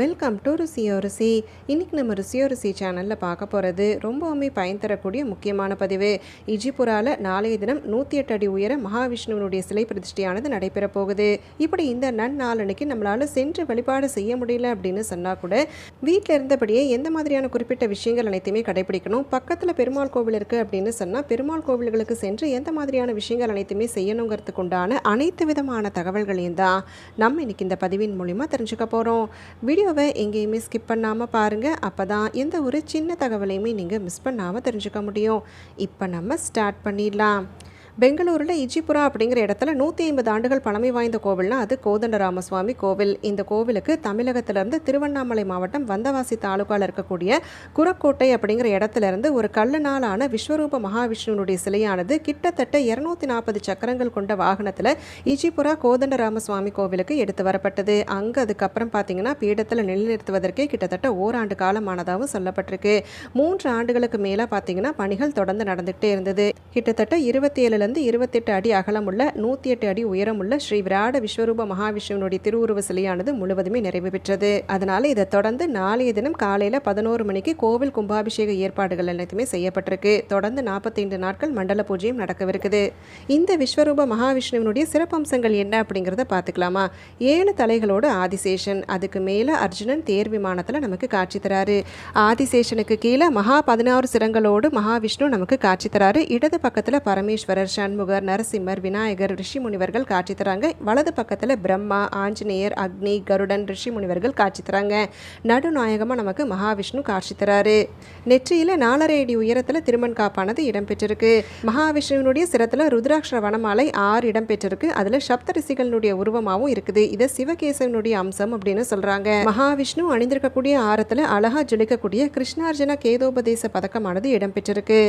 Welcome to ருசியோ ருசி இன்றைக்கி நம்ம ருசியோ ருசி சேனலில் பார்க்க போகிறது ரொம்பவுமே பயன் தரக்கூடிய முக்கியமான பதிவு. இஜிபுராவில் நாளைய தினம் நூற்றி எட்டு அடி உயர மகாவிஷ்ணுவனுடைய சிலை பிரதிஷ்டையானது நடைபெற போகுது. இப்படி இந்த நன்னாளனுக்கு நம்மளால் சென்று வழிபாடு செய்ய முடியல அப்படின்னு சொன்னால் கூட வீட்டில் இருந்தபடியே எந்த மாதிரியான குறிப்பிட்ட விஷயங்கள் அனைத்தையுமே கடைபிடிக்கணும் பக்கத்தில் பெருமாள் கோவில் இருக்குது அப்படின்னு சொன்னால் பெருமாள் கோவில்களுக்கு சென்று எந்த மாதிரியான விஷயங்கள் அனைத்துமே செய்யணுங்கிறதுக்கு உண்டான அனைத்து விதமான தகவல்களையும் தான் நம்ம இன்னைக்கு இந்த பதிவின் மூலிமா தெரிஞ்சுக்க போகிறோம் வீடியோவை எங்கேயுமே ஸ்கிப் பண்ணாமல் பாருங்கள் அப்போ தான் எந்த ஒரு சின்ன தகவலையுமே நீங்கள் மிஸ் பண்ணாமல் தெரிஞ்சுக்க முடியும். இப்போ நம்ம ஸ்டார்ட் பண்ணிடலாம். பெங்களூரில் இஜிபுரா அப்படிங்கிற இடத்துல நூற்றி ஐம்பது ஆண்டுகள் பழமை வாய்ந்த கோவில்னா அது கோதண்டராமசுவாமி கோவில். இந்த கோவிலுக்கு தமிழகத்திலிருந்து திருவண்ணாமலை மாவட்டம் வந்தவாசி தாலுகாவில் இருக்கக்கூடிய குரக்கோட்டை அப்படிங்கிற இடத்துல இருந்து ஒரு கல்லுனாலான விஸ்வரூப மகாவிஷ்ணுனுடைய சிலையானது கிட்டத்தட்ட இரநூத்தி நாற்பது சக்கரங்கள் கொண்ட வாகனத்தில் இஜிபுரா கோதண்டராமசுவாமி கோவிலுக்கு எடுத்து வரப்பட்டது. அங்கே அதுக்கப்புறம் பார்த்தீங்கன்னா பீடத்தில் நிலைநிறுத்துவதற்கே கிட்டத்தட்ட ஓராண்டு காலமானதாகவும் சொல்லப்பட்டிருக்கு. மூன்று ஆண்டுகளுக்கு மேலே பார்த்தீங்கன்னா பணிகள் தொடர்ந்து நடந்துகிட்டே இருந்தது. கிட்டத்தட்ட இருபத்தி இருந்து இருபத்தெட்டு அடி அகலமுள்ள நூற்றி எட்டு அடி உயரமுள்ள ஸ்ரீ விராட விஸ்வரூப மகாவிஷ்ணுவனுடைய திருவுருவ சிலையானது முழுவதுமே நிறைவு பெற்றது. அதனால இதை தொடர்ந்து நாளைய தினம் காலையில் பதினோரு மணிக்கு கோவில் கும்பாபிஷேக ஏற்பாடுகள் எல்லாத்தையுமே செய்யப்பட்டிருக்கு. தொடர்ந்து நாற்பத்தைந்து நாட்கள் மண்டல பூஜையும் நடக்கவிருக்குது. இந்த விஸ்வரூப மகாவிஷ்ணுவனுடைய சிறப்பம்சங்கள் என்ன அப்படிங்கிறத பார்த்துக்கலாமா? ஏழு தலைகளோடு ஆதிசேஷன் அதுக்கு மேலே அர்ஜுனன் தேர் விமானத்தில் நமக்கு காட்சி தராரு. ஆதிசேஷனுக்கு கீழே மகா பதினாறு சிரங்களோடு மகாவிஷ்ணு நமக்கு காட்சி தராரு. இடது பக்கத்தில் பரமேஸ்வரர் சண்முகர் நரசிம்மர் விநாயகர் ரிஷி முனிவர்கள் காட்சி தராங்க. வலது பக்கத்தில் பிரம்மா ஆஞ்சநேயர் அக்னி கருடன் ரிஷி முனிவர்கள் காட்சி தராங்க. நடுநாயகமாக நமக்கு மகாவிஷ்ணு காட்சி தராரு. நெற்றியில் நாலரை அடி உயரத்தில் திருமண் காப்பானது இடம்பெற்றிருக்கு மகாவிஷ்ணுவினுடைய சிரத்தில் ருத்ராட்ச வனமாலை ஆறு இடம்பெற்றிருக்கு அதில் சப்த உருவமாகவும் இருக்குது. இதை சிவகேசவனுடைய அம்சம் அப்படின்னு சொல்கிறாங்க மகாவிஷ்ணு அணிந்திருக்கக்கூடிய ஆரத்தில் அழகா ஜொலிக்கக்கூடிய கிருஷ்ணார்ஜுன கேதோபதேச பதக்கமானது இடம்பெற்றிருக்கு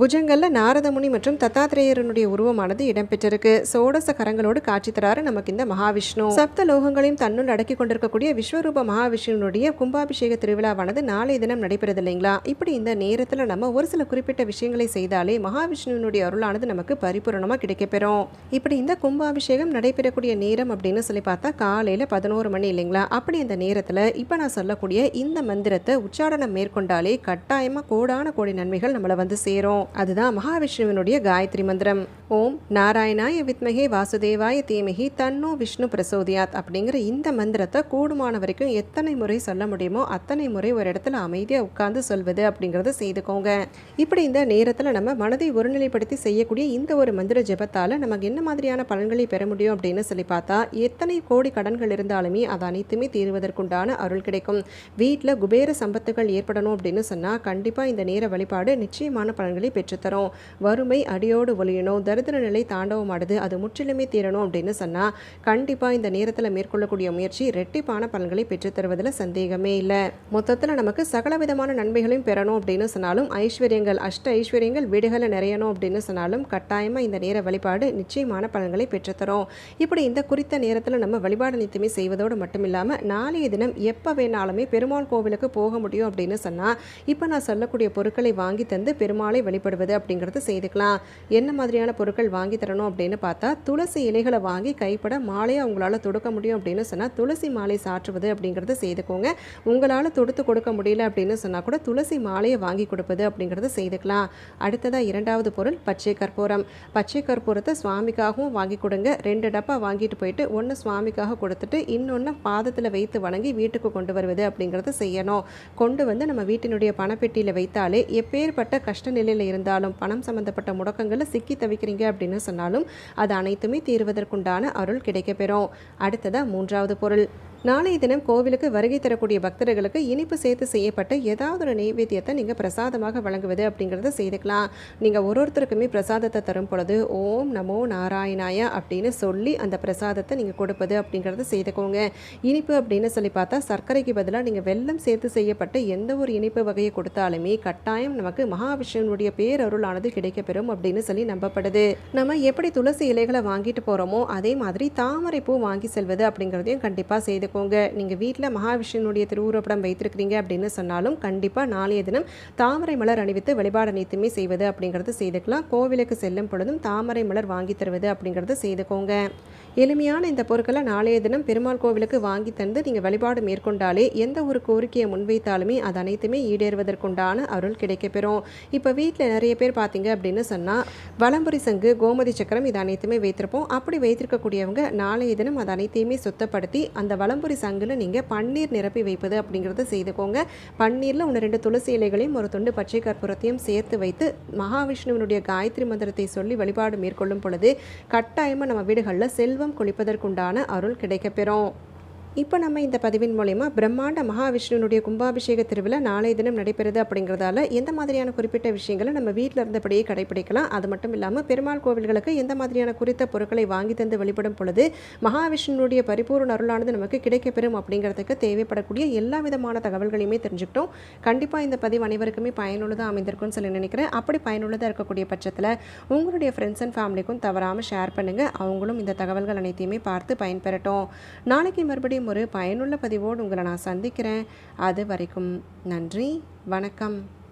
புஜங்களில் நாரதமுனி மற்றும் தத்தாத்திரேயரனுடைய உருவமானது இடம்பெற்றிருக்கு. சோடச கரங்களோடு காட்சி தராரு நமக்கு இந்த மகாவிஷ்ணு. சப்த லோகங்களையும் தன்னுள் அடக்கி கொண்டிருக்கக்கூடிய விஸ்வரூப மகாவிஷ்ணுனுடைய கும்பாபிஷேக திருவிழாவானது நாளை தினம் நடைபெறுது இல்லைங்களா? இப்படி இந்த நேரத்தில் நம்ம ஒரு சில குறிப்பிட்ட விஷயங்களை செய்தாலே மகாவிஷ்ணுவினுடைய அருளானது நமக்கு பரிபூரணமாக கிடைக்கப்பெறும். இப்படி இந்த கும்பாபிஷேகம் நடைபெறக்கூடிய நேரம் அப்படின்னு சொல்லி பார்த்தா காலையில் பதினோரு மணி இல்லைங்களா? அப்படி அந்த நேரத்தில் இப்போ நான் சொல்லக்கூடிய இந்த மந்திரத்தை உச்சாரணம் மேற்கொண்டாலே கட்டாயமாக கோடான கோடி நன்மைகள் நம்மளை வந்து சேரும். அதுதான் மகாவிஷ்ணுவினுடைய காயத்ரி மந்திரம். ஓம் நாராயணாய வித்மகே வாசுதேவாய தீமகி தன்னோ விஷ்ணு பிரசோதியாத் அப்படிங்கிற இந்த மந்திரத்தை கூடுமான வரைக்கும் எத்தனை முறை சொல்ல முடியுமோ அத்தனை முறை ஒரு இடத்துல அமைதியாக உட்கார்ந்து சொல்வது அப்படிங்கிறத செய்துக்கோங்க. இப்படி இந்த நேரத்தில் நம்ம மனதை ஒருநிலைப்படுத்தி செய்யக்கூடிய இந்த ஒரு மந்திர ஜெபத்தால் நமக்கு என்ன மாதிரியான பலன்களை பெற முடியும் அப்படின்னு சொல்லி பார்த்தா எத்தனை கோடி கடன்கள் இருந்தாலுமே அது அனைத்துமே தீர்வதற்குண்டான அருள் கிடைக்கும். வீட்டில் குபேர சம்பத்துகள் ஏற்படணும் அப்படின்னு சொன்னால் கண்டிப்பாக இந்த நேர வழிபாடு நிச்சயமான பலன்களை பெற்றுத்தரும். வறுமை அடியோடு ஒழியணும். தரித்திர நிலை தாண்டவமாடுது. அது முற்றிலுமே தீரணும் அப்படின்னு சொன்னால் கண்டிப்பாக இந்த நேரத்தில் மேற்கொள்ளக்கூடிய முயற்சி ரெட்டிப்பான பலன்களை பெற்றுத்தருவதில் சந்தேகமே இல்லை. மொத்தத்தில் நமக்கு சகல விதமான நன்மைகளையும் பெறணும் அப்படின்னு சொன்னாலும் ஐஸ்வர்யங்கள் அஷ்ட ஐஸ்வர்யங்கள் வீடுகளை நிறையணும் அப்படின்னு சொன்னாலும் கட்டாயமாக இந்த நேர வழிபாடு நிச்சயமான பலன்களை பெற்றுத்தரும். இப்படி இந்த குறித்த நேரத்தில் நம்ம வழிபாடு நித்தியமே செய்வதோடு மட்டும் இல்லாமல் நாளைய தினம் எப்போ வேணாலுமே பெருமாள் கோவிலுக்கு போக முடியும் அப்படின்னு சொன்னால் இப்போ நான் சொல்லக்கூடிய பொருட்களை வாங்கி தந்து பெருமாளை வழிபாடு வழிபடுவது அப்படிங்கிறது செய்துக்கலாம். என்ன மாதிரியான பொருட்கள் வாங்கி தரணும் அப்படின்னு பார்த்தா துளசி இலைகளை வாங்கி கைப்பட மாலையை உங்களால் தொடுக்க முடியும் அப்படின்னு சொன்னால் துளசி மாலை சாற்றுவது அப்படிங்கிறது செய்துக்கோங்க. உங்களால் தொடுத்து கொடுக்க முடியல அப்படின்னு சொன்னால் கூட துளசி மாலையை வாங்கி கொடுப்பது அப்படிங்கிறது செய்துக்கலாம். அடுத்ததாக இரண்டாவது பொருள் பச்சை கற்பூரம். பச்சை கற்பூரத்தை சுவாமிக்காகவும் வாங்கி கொடுங்க. ரெண்டு டப்பா வாங்கிட்டு போயிட்டு ஒன்று சுவாமிக்காக கொடுத்துட்டு இன்னொன்று பாதத்தில் வைத்து வணங்கி வீட்டுக்கு கொண்டு வருவது அப்படிங்கிறது செய்யணும். கொண்டு வந்து நம்ம வீட்டினுடைய பணப்பெட்டியில் வைத்தாலே எப்பேற்பட்ட கஷ்ட நிலையில் இருந்தாலும் பணம் சம்பந்தப்பட்ட முடக்கங்களை சிக்கி தவிக்கிறீங்க அப்படின்னு சொன்னாலும் அது அனைத்துமே தீர்வதற்குண்டான அருள் கிடைக்கப்பெறும். அடுத்ததாக மூன்றாவது பொருள். நாளைய தினம் கோவிலுக்கு வருகை தரக்கூடிய பக்தர்களுக்கு இனிப்பு சேர்த்து செய்யப்பட்ட ஏதாவது ஒரு நைவேத்தியத்தை நீங்கள் பிரசாதமாக வழங்குவது அப்படிங்கிறத செய்துக்கலாம். நீங்கள் ஒரு ஒருத்தருக்குமே பிரசாதத்தை தரும் பொழுது ஓம் நமோ நாராயணாய அப்படின்னு சொல்லி அந்த பிரசாதத்தை நீங்கள் கொடுப்பது அப்படிங்கிறத செய்துக்கோங்க. இனிப்பு அப்படின்னு சொல்லி பார்த்தா சர்க்கரைக்கு பதிலாக நீங்கள் வெல்லம் சேர்த்து செய்யப்பட்ட எந்த ஒரு இனிப்பு வகையை கொடுத்தாலுமே கட்டாயம் நமக்கு மகாவிஷ்ணுனுடைய பேரருளானது கிடைக்கப்பெறும் அப்படின்னு சொல்லி நம்பப்படுது. நம்ம எப்படி துளசி இலைகளை வாங்கிட்டு போகிறோமோ அதே மாதிரி தாமரை பூ வாங்கி செல்வது அப்படிங்கிறதையும் கண்டிப்பாக செய்து வச்சுக்கோங்க நீங்கள் வீட்டில் மகாவிஷ்ணுனுடைய திருவுருவப்படம் வைத்திருக்கிறீங்க அப்படின்னு சொன்னாலும் கண்டிப்பாக நாளைய தினம் தாமரை மலர் அணிவித்து வழிபாடு அனைத்துமே செய்வது அப்படிங்கிறது செய்துக்கலாம். கோவிலுக்கு செல்லும் பொழுதும் தாமரை மலர் வாங்கி தருவது அப்படிங்கிறது செய்துக்கோங்க. எளிமையான இந்த பொருட்களை நாளைய தினம் பெருமாள் கோவிலுக்கு வாங்கி தந்து நீங்கள் வழிபாடு மேற்கொண்டாலே எந்த ஒரு கோரிக்கையை முன்வைத்தாலுமே அது அனைத்துமே ஈடேறுவதற்குண்டான அருள் கிடைக்கப்பெறும். இப்போ வீட்டில் நிறைய பேர் பார்த்தீங்க அப்படின்னு சொன்னால் வலம்புரி சங்கு கோமதி சக்கரம் இது அனைத்துமே வைத்திருப்போம். அப்படி வைத்திருக்கக்கூடியவங்க நாளைய தினம் அது அனைத்தையுமே சுத்தப்படுத்தி அந்த வலம்புரி சங்கில் நீங்கள் பன்னீர் நிரப்பி வைப்பது அப்படிங்கிறத செய்துக்கோங்க. பன்னீரில் ஒன்று ரெண்டு துளசி இலைகளையும் ஒரு துண்டு பச்சை கற்பூரத்தையும் சேர்த்து வைத்து மகாவிஷ்ணுவினுடைய காயத்ரி மந்திரத்தை சொல்லி வழிபாடு மேற்கொள்ளும் பொழுது கட்டாயமாக நம்ம வீடுகளில் செல்வம் குளிப்பதற்குண்டான அருள் கிடைக்கப்பெறும் இப்போ நம்ம இந்த பதிவின் மூலயமா பிரம்மாண்ட மகாவிஷ்ணுனுடைய கும்பாபிஷேக திருவிழா நாளைய தினம் நடைபெறுது அப்படிங்கிறதால எந்த மாதிரியான குறிப்பிட்ட விஷயங்களை நம்ம வீட்டில் இருந்தபடியே கடைபிடிக்கலாம் அது மட்டும் இல்லாமல் பெருமாள் கோவில்களுக்கு எந்த மாதிரியான குறித்த பொருட்களை வாங்கி தந்து வெளிப்படும் பொழுது மகாவிஷ்ணுனுடைய பரிபூர்ண அருளானது நமக்கு கிடைக்கப்பெறும் அப்படிங்கிறதுக்கு தேவைப்படக்கூடிய எல்லா விதமான தகவல்களையுமே தெரிஞ்சுக்கிட்டோம். கண்டிப்பாக இந்த பதிவு அனைவருக்குமே பயனுள்ளதாக அமைந்திருக்கும்னு சொல்லி நினைக்கிறேன். அப்படி பயனுள்ளதாக இருக்கக்கூடிய பட்சத்தில் உங்களுடைய ஃப்ரெண்ட்ஸ் அண்ட் ஃபேமிலிக்கும் தவறாமல் ஷேர் பண்ணுங்கள் அவங்களும் இந்த தகவல்கள் அனைத்தையுமே பார்த்து பயன்பெறட்டும். நாளைக்கு மறுபடியும் ஒரு பயனுள்ள பதிவோடு உங்களை நான் சந்திக்கிறேன். அது வரைக்கும் நன்றி வணக்கம்.